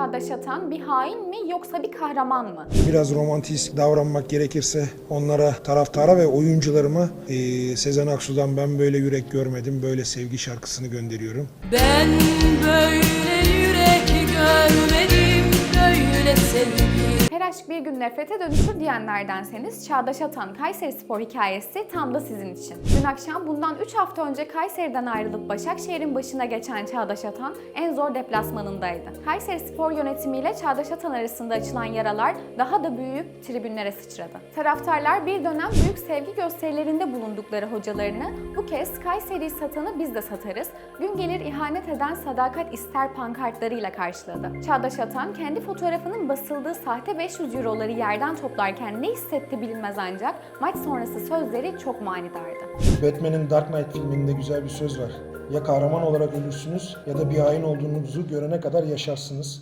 Çağdaş Atan bir hain mi yoksa bir kahraman mı? Biraz romantist davranmak gerekirse onlara, taraftara ve oyuncularıma eee Sezen Aksu'dan Ben Böyle Yürek Görmedim, Böyle Sevgi şarkısını gönderiyorum. Ben böyle Her aşk bir gün nefrete dönüşür diyenlerdenseniz Çağdaş Atan Kayseri Spor hikayesi tam da sizin için. Dün akşam bundan 3 hafta önce Kayseri'den ayrılıp Başakşehir'in başına geçen Çağdaş Atan en zor deplasmanındaydı. Kayseri Spor yönetimiyle Çağdaş Atan arasında açılan yaralar daha da büyüyüp tribünlere sıçradı. Taraftarlar bir dönem büyük sevgi gösterilerinde bulundukları hocalarını bu kez Kayseri'yi satanı biz de satarız, gün gelir ihanet eden sadakat ister pankartlarıyla karşıladı. Çağdaş Atan kendi fotoğrafının basıldığı sahte 500 euroları yerden toplarken ne hissetti bilinmez ancak maç sonrası sözleri çok manidardı. Batman'in Dark Knight filminde güzel bir söz var. Ya kahraman olarak ölürsünüz ya da bir hain olduğunuzu görene kadar yaşarsınız.